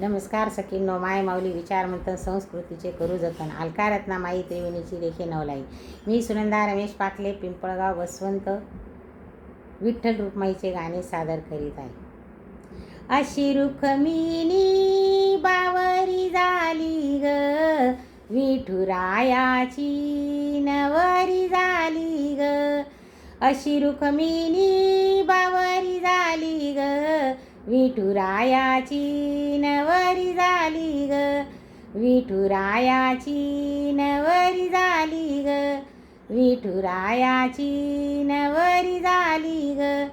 नमस्कार सखींनो माय माऊली विचारमंथन संस्कृतीचे करू जतन अलकारत्ना माई त्रिवेणीची रेखे नवलाई. मी सुनंदा रमेश पाटले पिंपळगाव वसवंत विठ्ठल रुक्माईचे गाणे सादर करीत आहे. अशी रुक्मिणी बावरी झाली ग विठुरायाची नवरी झाली ग. अशी रुक्मिणी विठुरायाची नवरी झाली ग. विठुरायाची नवरी झाली ग. विठुरायाची नवरी झाली ग.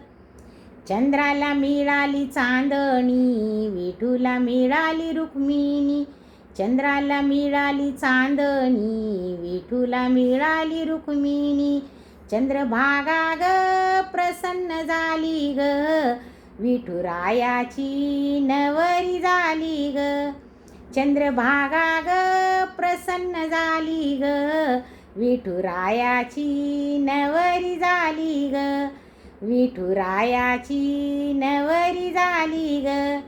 चंद्राला मिळाली चांदणी विठूला मिळाली रुक्मिणी. चंद्राला मिळाली चांदणी विठूला मिळाली रुक्मिणी. चंद्रभागा ग प्रसन्न झाली ग. विठुरायाची नवरी झाली ग. चंद्रभागा ग प्रसन्न झाली ग. विठुरायाची नवरी झाली ग. विठुरायाची नवरी झाली ग.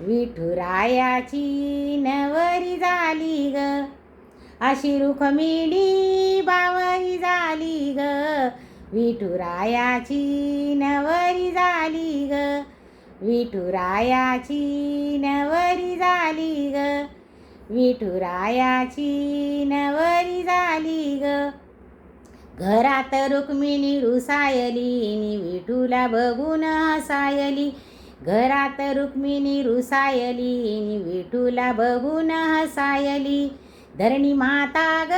विठुरायाची नवरी झाली ग. अशी रुखमिणी बावरी झाली ग. विठुरायाची नवरी झाली ग. विठुरायाची नवरी झाली ग. विठुरायाची नवरी झाली ग. घरात रुक्मिणी रुसायली विठूला बघून हसायली. घरात रुक्मिणी रुसायली विठूला बघून हसायली. धरणी माता ग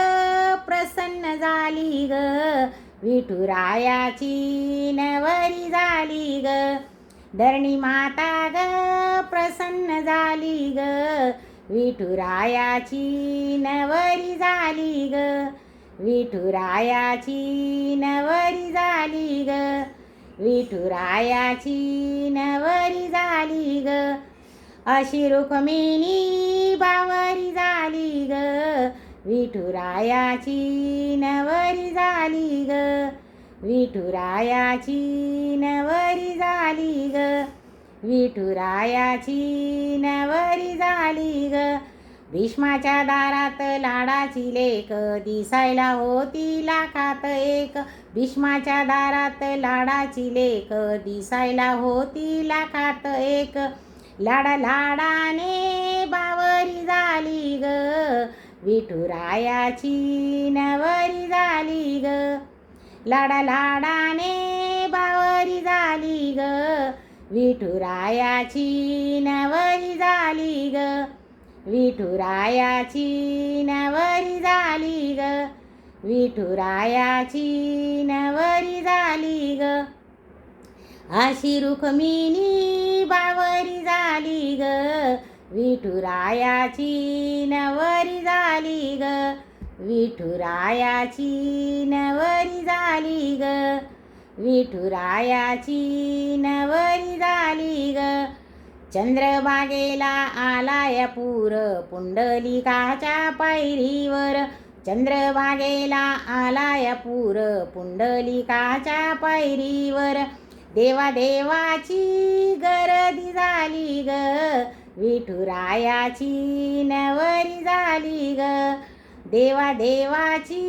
प्रसन्न झाली ग. विठुरायाची नवरी झाली ग. धरणी माता ग प्रसन्न झाली ग. विठुरायाची नवरी झाली ग. विठुरायाची नवरी झाली ग. विठुरायाची नवरी झाली ग. अशी रुक्मिणी विठुरायाची नवरी झाली ग. विठुरायाची नवरी झाली ग. विठुरायाची नवरी झाली ग. भीष्माच्या दारात लाडाची लेक दिसायला होती लाखात एक. भीष्माच्या दारात लाडाची लेक दिसायला होती लाखात एक. लाडा लाडाने बावरी झाली ग. विठुरायाची नवरी झाली ग. लाडा लाडाने बावरी झाली ग. विठुरायाची नवरी झाली ग. विठुरायाची नवरी झाली ग. विठुरायाची नवरी झाली ग. अशी रुक्मिणी बावरी झाली ग. विठुरायाची नवरी झाली ग. विठुरायाची नवरी झाली ग. विठुरायाची नवरी झाली ग. चंद्रबागेला आलाय पूर पुंडलिकाच्या पायरीवर. चंद्रबागेला आलाय पूर पुंडलिकाच्या पायरीवर. देवा देवाची गर्दी झाली ग. विठुरायाची नवरी झाली ग. देवा देवाची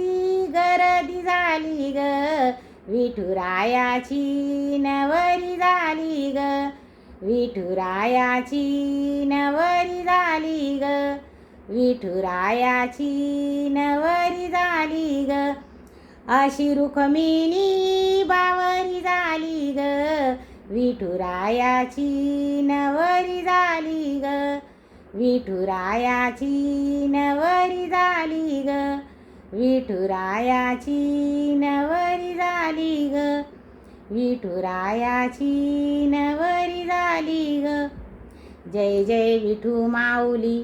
गर्दी झाली ग. विठुरायाची नवरी झाली ग. विठुरायाची नवरी झाली ग. विठुरायाची नवरी झाली ग. अशी रुक्मिणी बावरी झाली ग. विठुरायाची नवरी झाली ग. विठुरायाची नवरी झाली ग. विठुरायाची नवरी झाली ग. विठुरायाची नवरी झाली ग. जय जय विठू माऊली.